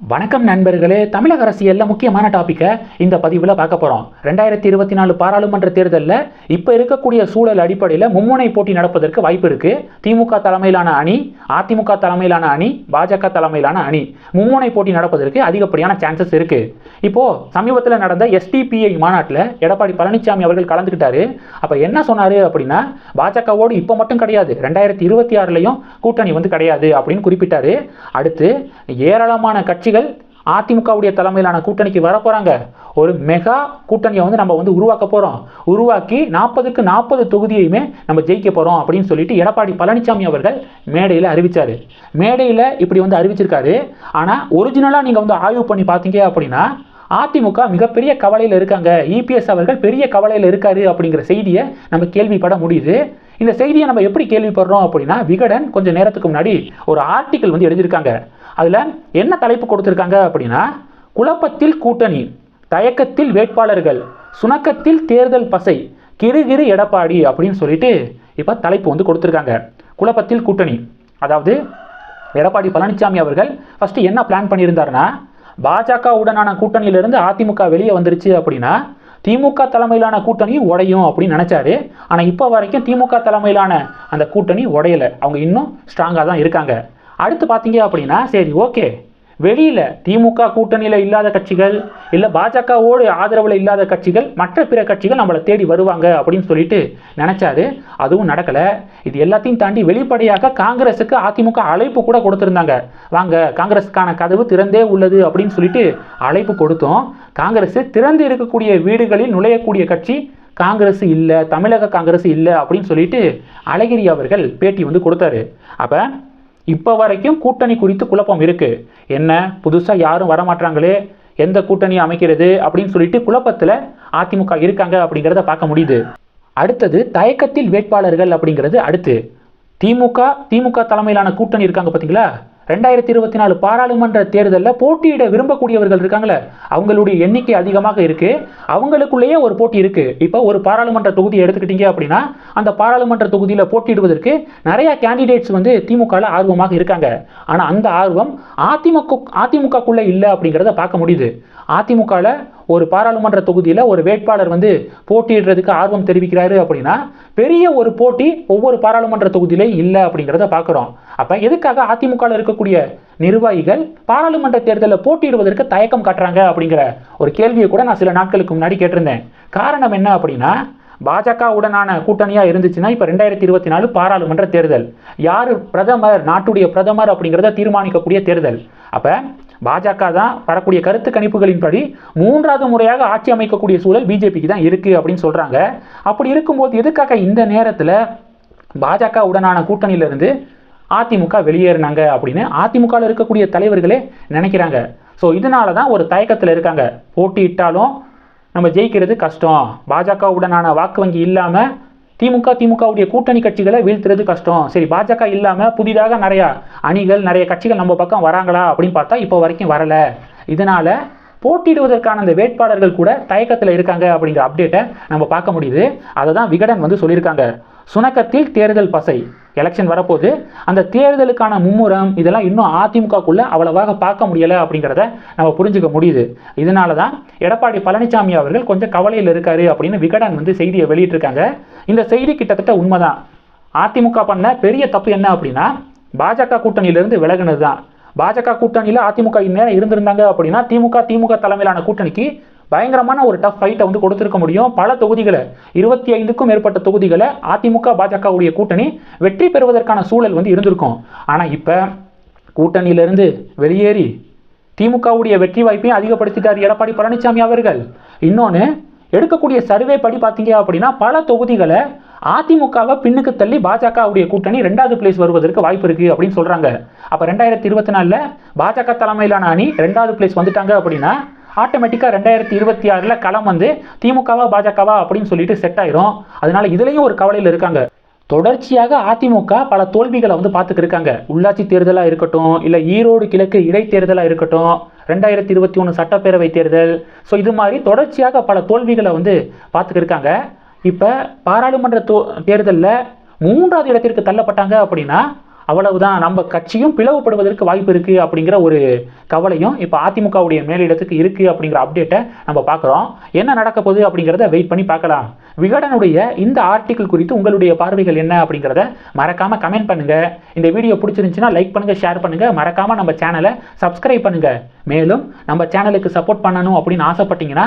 வணக்கம் நண்பர்களே. தமிழக அரசியலில் முக்கியமான டாப்பிக்கை இந்த பதிவில் பார்க்க போகிறோம் ரெண்டாயிரத்தி இருபத்தி நாலு பாராளுமன்ற தேர்தலில் இப்போ இருக்கக்கூடிய சூழல் அடிப்படையில் மும்முனை போட்டி நடப்பதற்கு வாய்ப்பு இருக்குது திமுக தலைமையிலான அணி அதிமுக தலைமையிலான அணி பாஜக தலைமையிலான அணி மும்முனை போட்டி நடப்பதற்கு அதிகப்படியான சான்சஸ் இருக்குது இப்போது சமீபத்தில் நடந்த எஸ்டிபிஐ மாநாட்டில் எடப்பாடி பழனிசாமி அவர்கள் கலந்துக்கிட்டாரு. அப்போ என்ன சொன்னார் அப்படின்னா பாஜகவோடு இப்போ மட்டும் கிடையாது ரெண்டாயிரத்தி இருபத்தி ஆறுலையும் கூட்டணி வந்து கிடையாது அப்படின்னு குறிப்பிட்டாரு. அடுத்து ஏராளமான கட்சிகள் அதிமுகவுடைய தலைமையிலான கூட்டணிக்கு வர போகிறாங்க ஒரு மெகா கூட்டணியை வந்து நம்ம வந்து உருவாக்க போகிறோம் உருவாக்கி நாற்பதுக்கு நாற்பது தொகுதியுமே நம்ம ஜெயிக்க போகிறோம் அப்படின்னு சொல்லிட்டு எடப்பாடி பழனிசாமி அவர்கள் மேடையில் அறிவிச்சார். மேடையில் இப்படி வந்து அறிவிச்சிருக்காரு. ஆனால் ஒரிஜினலாக நீங்கள் வந்து ஆய்வு பண்ணி பார்த்தீங்க அப்படின்னா அதிமுக மிகப்பெரிய கவலையில் இருக்காங்க. இபிஎஸ் அவர்கள் பெரிய கவலையில் இருக்காரு அப்படிங்கிற செய்தியை நம்ம கேள்விப்பட முடியுது. இந்த செய்தியை நம்ம எப்படி கேள்விப்படுறோம் அப்படின்னா விகடன் கொஞ்சம் நேரத்துக்கு முன்னாடி ஒரு ஆர்டிக்கல் வந்து எழுதியிருக்காங்க. அதில் என்ன தலைப்பு கொடுத்துருக்காங்க அப்படின்னா குழப்பத்தில் கூட்டணி தயக்கத்தில் வேட்பாளர்கள் சுணக்கத்தில் தேர்தல் பசை கிருகிரு எடப்பாடி அப்படின்னு சொல்லிட்டு இப்போ தலைப்பு வந்து கொடுத்துருக்காங்க. குழப்பத்தில் கூட்டணி அதாவது எடப்பாடி பழனிசாமி அவர்கள் ஃபஸ்ட்டு என்ன பிளான் பண்ணியிருந்தாருன்னா பாஜகவுடனான கூட்டணியிலிருந்து அதிமுக வெளியே வந்துருச்சு அப்படின்னா திமுக தலைமையிலான கூட்டணி உடையும் அப்படின்னு நினச்சாரு. ஆனால் இப்போ வரைக்கும் திமுக தலைமையிலான அந்த கூட்டணி உடையலை. அவங்க இன்னும் ஸ்ட்ராங்காக தான் இருக்காங்க. அடுத்து பார்த்தீங்க அப்படின்னா சரி ஓகே. வெளியில் திமுக கூட்டணியில் இல்லாத கட்சிகள் இல்லை பாஜகவோடு ஆதரவில் இல்லாத கட்சிகள் மற்ற பிற கட்சிகள் நம்மளை தேடி வருவாங்க அப்படின்னு சொல்லிட்டு நினச்சாரு. அதுவும் நடக்கலை. இது எல்லாத்தையும் தாண்டி வெளிப்படையாக காங்கிரஸுக்கு அதிமுக அழைப்பு கூட கொடுத்துருந்தாங்க. வாங்க காங்கிரஸுக்கான கதவு திறந்தே உள்ளது அப்படின்னு சொல்லிட்டு அழைப்பு கொடுத்தோம். காங்கிரஸ் திறந்து இருக்கக்கூடிய வீடுகளில் நுழையக்கூடிய கட்சி காங்கிரஸ் இல்லை தமிழக காங்கிரஸ் இல்லை அப்படின்னு சொல்லிட்டு அழகிரி அவர்கள் பேட்டி வந்து கொடுத்தாரு. அப்போ இப்போ வரைக்கும் கூட்டணி குறித்து குழப்பம் இருக்கு. என்ன புதுசாக யாரும் வரமாட்டாங்களே எந்த கூட்டணி அமைக்கிறது அப்படின்னு சொல்லிட்டு குழப்பத்தில் அதிமுக இருக்காங்க அப்படிங்கிறத பார்க்க முடியுது. அடுத்தது தயக்கத்தில் வேட்பாளர்கள் அப்படிங்கிறது அடுத்து. திமுக திமுக தலைமையிலான கூட்டணி இருக்காங்க பார்த்தீங்களா ரெண்டாயிரத்தி இருபத்தி நாலு பாராளுமன்ற தேர்தலில் போட்டியிட விரும்பக்கூடியவர்கள் இருக்காங்களே அவங்களுடைய எண்ணிக்கை அதிகமாக இருக்குது அவங்களுக்குள்ளேயே ஒரு போட்டி இருக்குது இப்போ ஒரு பாராளுமன்ற தொகுதி எடுத்துக்கிட்டீங்க அப்படின்னா அந்த பாராளுமன்ற தொகுதியில் போட்டியிடுவதற்கு நிறையா கேண்டிடேட்ஸ் வந்து திமுகவில் ஆர்வமாக இருக்காங்க. ஆனால் அந்த ஆர்வம் அதிமுக அதிமுகக்குள்ளே இல்லை அப்படிங்கிறத பார்க்க முடியுது. அதிமுகவில் ஒரு பாராளுமன்ற தொகுதியில் ஒரு வேட்பாளர் வந்து போட்டியிடுறதுக்கு ஆர்வம் தெரிவிக்கிறாரு அப்படின்னா பெரிய ஒரு போட்டி ஒவ்வொரு பாராளுமன்ற தொகுதியிலையும் இல்லை அப்படிங்கிறத பார்க்குறோம் அப்போ எதுக்காக அதிமுகவில் இருக்கக்கூடிய நிர்வாகிகள் பாராளுமன்ற தேர்தலில் போட்டியிடுவதற்கு தயக்கம் காட்டுறாங்க அப்படிங்கிற ஒரு கேள்வியை கூட நான் சில நாட்களுக்கு முன்னாடி கேட்டிருந்தேன். காரணம் என்ன அப்படின்னா பாஜக உடனான கூட்டணியாக இருந்துச்சுன்னா இப்போ ரெண்டாயிரத்தி இருபத்தி நாலு பாராளுமன்ற தேர்தல். யார் பிரதமர் நாட்டுடைய பிரதமர் அப்படிங்கிறத தீர்மானிக்கக்கூடிய தேர்தல். அப்போ பாஜக தான் வரக்கூடிய கருத்து கணிப்புகளின்படி மூன்றாவது முறையாக ஆட்சி அமைக்கக்கூடிய சூழல் பிஜேபிக்கு தான் இருக்குது அப்படின்னு சொல்கிறாங்க அப்படி இருக்கும்போது எதுக்காக இந்த நேரத்தில் பாஜக உடனான கூட்டணியிலிருந்து அதிமுக வெளியேறினாங்க அப்படின்னு அதிமுகவில் இருக்கக்கூடிய தலைவர்களே நினைக்கிறாங்க. ஸோ இதனால தான் ஒரு தயக்கத்தில் இருக்காங்க. போட்டியிட்டாலும் நம்ம ஜெயிக்கிறது கஷ்டம். பாஜகவுடனான வாக்கு வங்கி இல்லாமல் திமுக திமுகவுடைய கூட்டணி கட்சிகளை வீழ்த்துறது கஷ்டம். சரி பாஜக இல்லாமல் புதிதாக நிறையா அணிகள் நிறைய கட்சிகள் நம்ம பக்கம் வராங்களா அப்படின்னு பார்த்தா இப்போ வரைக்கும் வரலை. இதனால் போட்டியிடுவதற்கான அந்த வேட்பாளர்கள் கூட தயக்கத்தில் இருக்காங்க அப்படிங்கிற அப்டேட்டை நம்ம பார்க்க முடியுது. அதை தான் விகடன் வந்து சொல்லியிருக்காங்க. சுணக்கத்தில் தேர்தல் பசை. எலெக்ஷன் வரப்போது அந்த தேர்தலுக்கான மும்முரம் இதெல்லாம் இன்னும் அதிமுகக்குள்ளே அவ்வளவாக பார்க்க முடியலை அப்படிங்கிறத நம்ம புரிஞ்சுக்க முடியுது. இதனால தான் எடப்பாடி பழனிசாமி அவர்கள் கொஞ்சம் கவலையில் இருக்காரு அப்படின்னு விகடன் வந்து செய்தியை வெளியிட்டிருக்காங்க. இந்த செய்தி கிட்டத்தட்ட உண்மைதான். அதிமுக பண்ண பெரிய தப்பு என்ன அப்படின்னா பாஜக கூட்டணியிலிருந்து விலகுனது தான் பாஜக கூட்டணியில் அதிமுக இந்நேரம் இருந்திருந்தாங்க அப்படின்னா திமுக திமுக தலைமையிலான கூட்டணிக்கு பயங்கரமான ஒரு டஃப் ஃபைட்டை வந்து கொடுத்துருக்க முடியும். பல தொகுதிகளை இருபத்தி ஐந்துக்கும் மேற்பட்ட தொகுதிகளை அதிமுக பாஜகவுடைய கூட்டணி வெற்றி பெறுவதற்கான சூழல் வந்து இருந்திருக்கும். ஆனால் இப்போ கூட்டணியிலிருந்து வெளியேறி திமுகவுடைய வெற்றி வாய்ப்பையும் அதிகப்படுத்திட்டார் எடப்பாடி பழனிசாமி அவர்கள். இன்னொன்று எடுக்கக்கூடிய சர்வே படி பார்த்தீங்க அப்படின்னா பல தொகுதிகளை அதிமுகவை பின்னுக்கு தள்ளி பாஜகவுடைய கூட்டணி ரெண்டாவது பிளேஸ் வருவதற்கு வாய்ப்பு இருக்குது அப்படின்னு சொல்கிறாங்க அப்போ ரெண்டாயிரத்தி இருபத்தி நாலில் பாஜக தலைமையிலான அணி ரெண்டாவது பிளேஸ் வந்துட்டாங்க அப்படின்னா ஆட்டோமேட்டிக்காக ரெண்டாயிரத்தி இருபத்தி ஆறில் களம் வந்து திமுகவா பாஜகவா அப்படின்னு சொல்லிட்டு செட் ஆயிரும். அதனால இதுலேயும் ஒரு கவலையில் இருக்காங்க. தொடர்ச்சியாக அதிமுக பல தோல்விகளை வந்து பார்த்துட்டு இருக்காங்க. உள்ளாட்சி தேர்தலாக இருக்கட்டும் இல்லை ஈரோடு கிழக்கு இடைத்தேர்தலாக இருக்கட்டும் ரெண்டாயிரத்தி இருபத்தி ஒன்று சட்டப்பேரவை தேர்தல். ஸோ இது மாதிரி தொடர்ச்சியாக பல தோல்விகளை வந்து பார்த்துட்டு இருக்காங்க. இப்போ பாராளுமன்ற தோ தேர்தலில் மூன்றாவது இடத்திற்கு தள்ளப்பட்டாங்க அப்படின்னா அவ்வளவுதான் நம்ம கட்சியும் பிளவுபடுவதற்கு வாய்ப்பு இருக்குது அப்படிங்கிற ஒரு கவலையும் இப்போ அதிமுகவுடைய மேலிடத்துக்கு இருக்குது அப்படிங்கிற அப்டேட்டை நம்ம பார்க்குறோம். என்ன நடக்க போகுது அப்படிங்கிறத வெயிட் பண்ணி பார்க்கலாம். விகடனுடைய இந்த ஆர்டிக்கிள் குறித்து உங்களுடைய பார்வைகள் என்ன அப்படிங்கிறத மறக்காமல் கமெண்ட் பண்ணுங்கள் இந்த வீடியோ பிடிச்சிருந்துச்சுன்னா லைக் பண்ணுங்கள் ஷேர் பண்ணுங்கள் மறக்காமல் நம்ம சேனலை சப்ஸ்கிரைப் பண்ணுங்கள் மேலும் நம்ம சேனலுக்கு சப்போர்ட் பண்ணணும் அப்படின்னு ஆசைப்பட்டீங்கன்னா